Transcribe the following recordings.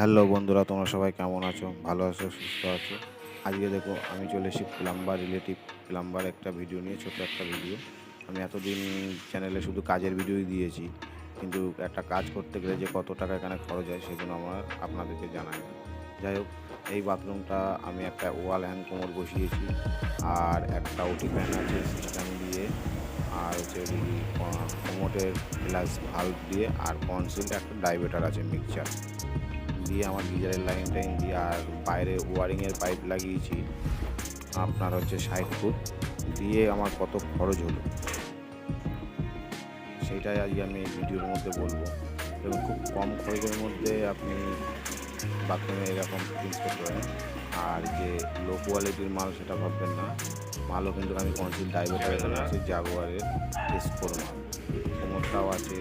Hello বন্ধুরা, তোমরা সবাই কেমন আছো? ভালো আছো, সুস্থ আছো? আজকে দেখো, আমি চলে এসেছি প্লাম্বার রিলেটিভ প্লাম্বার একটা ভিডিও নিয়ে ছোট একটা ভিডিও আমি এতদিন চ্যানেলে শুধু কাজের ভিডিওই দিয়েছি, কিন্তু একটা কাজ করতে গেলে যে কত টাকা এখানে খরচ হয় সেগুলো আমার আপনাদেরকে জানাই। না যাই হোক, এই বাথরুমটা আমি একটা ওয়াল হ্যান্ড কোমর বসিয়েছি, আর একটা ওটি ফ্যান আছে সিস্টেম দিয়ে, আর হচ্ছে কোমোটের গ্লাস ভাল্ব দিয়ে, আর কনসিল একটা ডাইভেটার আছে মিক্সচার দিয়ে আমার গিজারের লাইন টাইন দিয়ে আর বাইরে ওয়ারিংয়ের পাইপ লাগিয়েছি আপনার হচ্ছে ষাট ফুট দিয়ে আমার কত খরচ হলো। সেইটাই আজকে আমি ভিডিওর মধ্যে বলব। এবং খুব কম খরচের মধ্যে আপনি বাথরুমে এরকম ফিটিংস করতে পারেন। আর যে লো কোয়ালিটির মাল সেটা ভাববেন না। মালও কিন্তু আমি কনসিল এখানে আছে জাগুয়ারের স্কোর মাল। কোমরটাও আছে।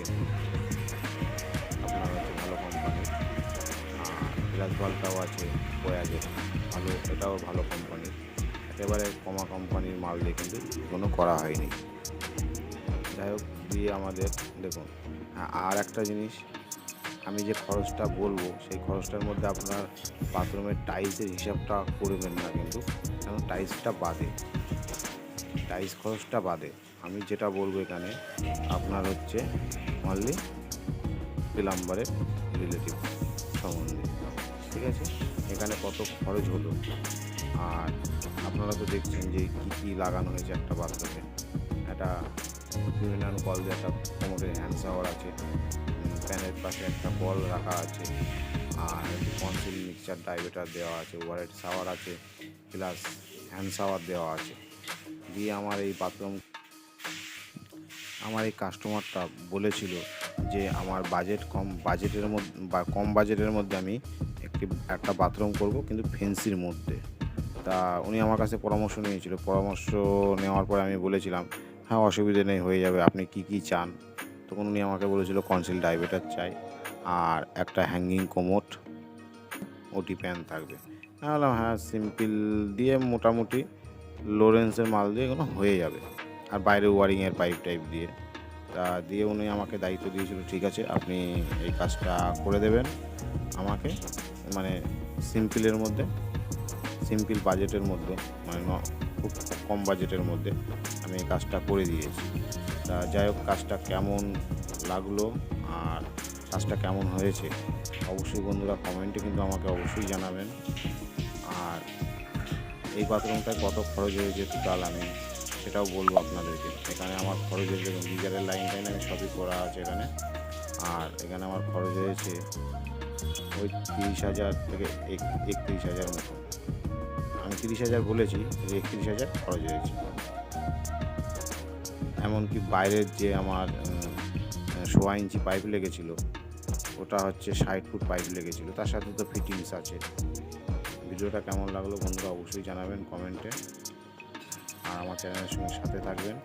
গ্লাস বাল্বটাও আছে বয়াজের ভালো, এটাও ভালো কোম্পানির একেবারে কমা কোম্পানির মাল দিয়ে কিন্তু কোনো করা হয়নি। যাই হোক, দিয়ে আমাদের, দেখুন আর একটা জিনিস, আমি যে খরচটা বলব, সেই খরচটার মধ্যে আপনার বাথরুমের টাইলসের হিসাবটা করবেন না কিন্তু, কারণ টাইলসটা বাদে। টাইলস খরচটা বাদে। আমি যেটা বলব এখানে, আপনার হচ্ছে অনলি প্লাম্বারের রিলেটিভ সম্বন্ধে। ঠিক আছে? এখানে কত খরচ হলো? আর আপনারা তো দেখছেন যে কী কী লাগানো হয়েছে একটা বাথরুমে একটা ইউনিয়ন কল দিয়ে একটা কোমরের হ্যান্ড শাওয়ার আছে। ফ্যানের পাশে একটা কল রাখা আছে। আর একটি কনসিল মিক্সচার ডাইভেটার দেওয়া আছে ওয়ারেট শাওয়ার আছে প্লাস হ্যান্ড শাওয়ার দেওয়া আছে। দিয়ে আমার এই বাথরুম আমার এই কাস্টমারটা বলেছিল যে আমার বাজেট কম বাজেটের মধ্যে বা কম বাজেটের মধ্যে আমি একটি, একটা বাথরুম করব কিন্তু ফেন্সির মধ্যে। তা উনি আমার কাছে পরামর্শ নিয়েছিল। পরামর্শ নেওয়ার পরে আমি বলেছিলাম হ্যাঁ অসুবিধে নেই, হয়ে যাবে। আপনি কি কি চান? তখন উনি আমাকে বলেছিল কনসিল ডাইভেটার চাই আর একটা হ্যাঙ্গিং কোমোট ওটি প্যান থাকবে। হ্যাঁ বললাম হ্যাঁ সিম্পল দিয়ে মোটামুটি লোরেন্সের মাল দিয়ে এগুলো হয়ে যাবে। আর বাইরে ওয়ারিংয়ের পাইপ টাইপ দিয়ে। তা দিয়ে উনি আমাকে দায়িত্ব দিয়েছিল, ঠিক আছে, আপনি এই কাজটা করে দেবেন আমাকে। মানে সিম্পলের মধ্যে, সিম্পল বাজেটের মধ্যে মানে খুব কম বাজেটের মধ্যে আমি এই কাজটা করে দিয়েছি। তা যাই হোক, কাজটা কেমন লাগল আর কাজটা কেমন হয়েছে, অবশ্যই বন্ধুরা কমেন্টে কিন্তু আমাকে অবশ্যই জানাবেন। আর এই বাথরুমটায় কত খরচ হয়েছে টোটাল আমি সেটাও বলব আপনাদেরকে। এখানে আমার খরচ হয়েছে গিজারের লাইন টাইন আমি সবই করা আছে এখানে। আর এখানে আমার খরচ হয়েছে ওই তিরিশ হাজার থেকে এক, একত্রিশ হাজার মতো। আমি তিরিশ হাজার বলেছি একত্রিশ হাজার খরচ হয়েছে। এমনকি বাইরের যে আমার সোয়া ইঞ্চি পাইপ লেগেছিলো, ওটা হচ্ছে ষাট ফুট পাইপ লেগেছিল। তার সাথে তো ফিটিংস আছে। ভিডিওটা কেমন লাগল বন্ধুরা অবশ্যই জানাবেন কমেন্টে। আর আমার চ্যানেলের সঙ্গে সাথে থাকবেন।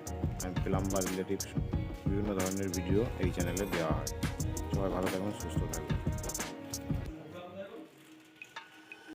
আমি প্লাম্বার রিলেটিভ বিভিন্ন ধরনের ভিডিও এই চ্যানেলে দেওয়া হয়। সবাই ভালো থাকবেন, সুস্থ থাকবেন।